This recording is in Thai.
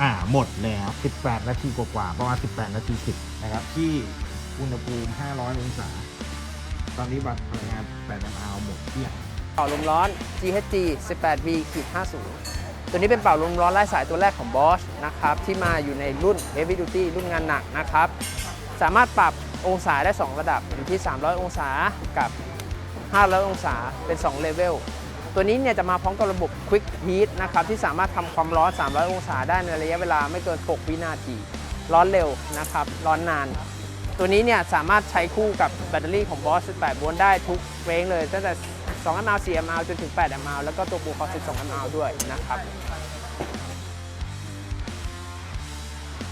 อ่าหมดแล้ว 18 นาทีกว่าๆประมาณ 18 นาที 10 นะครับ ที่อุณหภูมิ 500 องศา ตอนนี้บัตรพลังงาน8 m หมดเกลี้ยงเป่าลมร้อน GHG 18V 50 ตัวนี้เป็นเป่าลมร้อนไร้สายตัวแรกของ Bosch นะครับ ที่มาอยู่ในรุ่น Heavy Duty รุ่นงานหนักนะครับ สามารถปรับองศาได้ 2 ระดับอยู่ที่ 300 องศากับ 500 องศาเป็น 2 เลเวล ตัวนี้เนี่ยจะมาพร้อมกับระบบ Quick Heat นะครับที่สามารถทำความร้อน 300 องศาได้ในระยะเวลาไม่เกิน 6 วินาที ร้อนเร็วนะครับ ร้อนนาน ตัวนี้เนี่ยสามารถใช้คู่กับแบตเตอรี่ของ Boss 18 โวลต์ได้ทุกเรงเลยตั้งแต่2 mAh 4 mAh จนถึง 8 mAh แล้วก็ตัวบูคอ12 mAh ด้วยนะครับ